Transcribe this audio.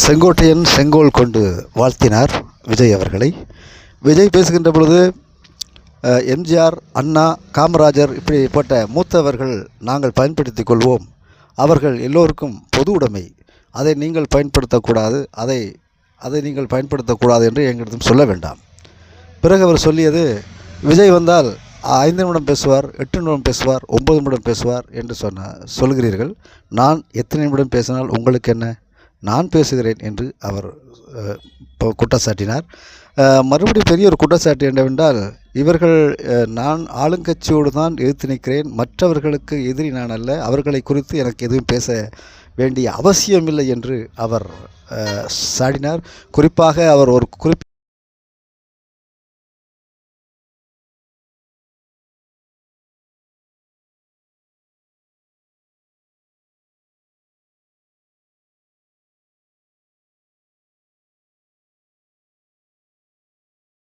செங்கோட்டையன் செங்கோல் கொண்டு வாழ்த்தினார் விஜய் அவர்களை. விஜய் பேசுகின்ற பொழுது எம்ஜிஆர் அண்ணா காமராஜர் இப்படிப்பட்ட மூத்தவர்கள் நாங்கள் பயன்படுத்திக் கொள்வோம். அவர்கள் எல்லோருக்கும் பொது உடைமை. அதை நீங்கள் பயன்படுத்தக்கூடாது. அதை அதை நீங்கள் பயன்படுத்தக்கூடாது என்று எங்களிடம் சொல்ல வேண்டாம். பிறகு அவர் சொல்லியது விஜய் வந்தால் ஐந்து நிமிடம் பேசுவார் எட்டு நிமிடம் பேசுவார் ஒன்பது நிமிடம் பேசுவார் என்று சொன்ன சொல்கிறீர்கள். நான் எத்தனை நிமிடம் பேசினால் உங்களுக்கு என்ன? நான் பேசுகிறேன் என்று அவர் இப்போ குற்றச்சாட்டினார். மறுபடி மறுபடியும் பெரிய ஒரு குற்றச்சாட்டு என்னவென்றால் இவர்கள் நான் ஆளுங்கட்சியோடு தான் எதிர்த்து நிற்கிறேன். மற்றவர்களுக்கு எதிரி நான் அல்ல. அவர்களை குறித்து எனக்கு எதுவும் பேச வேண்டிய அவசியமில்லை என்று அவர் சாடினார். குறிப்பாக அவர் ஒரு குறிப்பிட்ட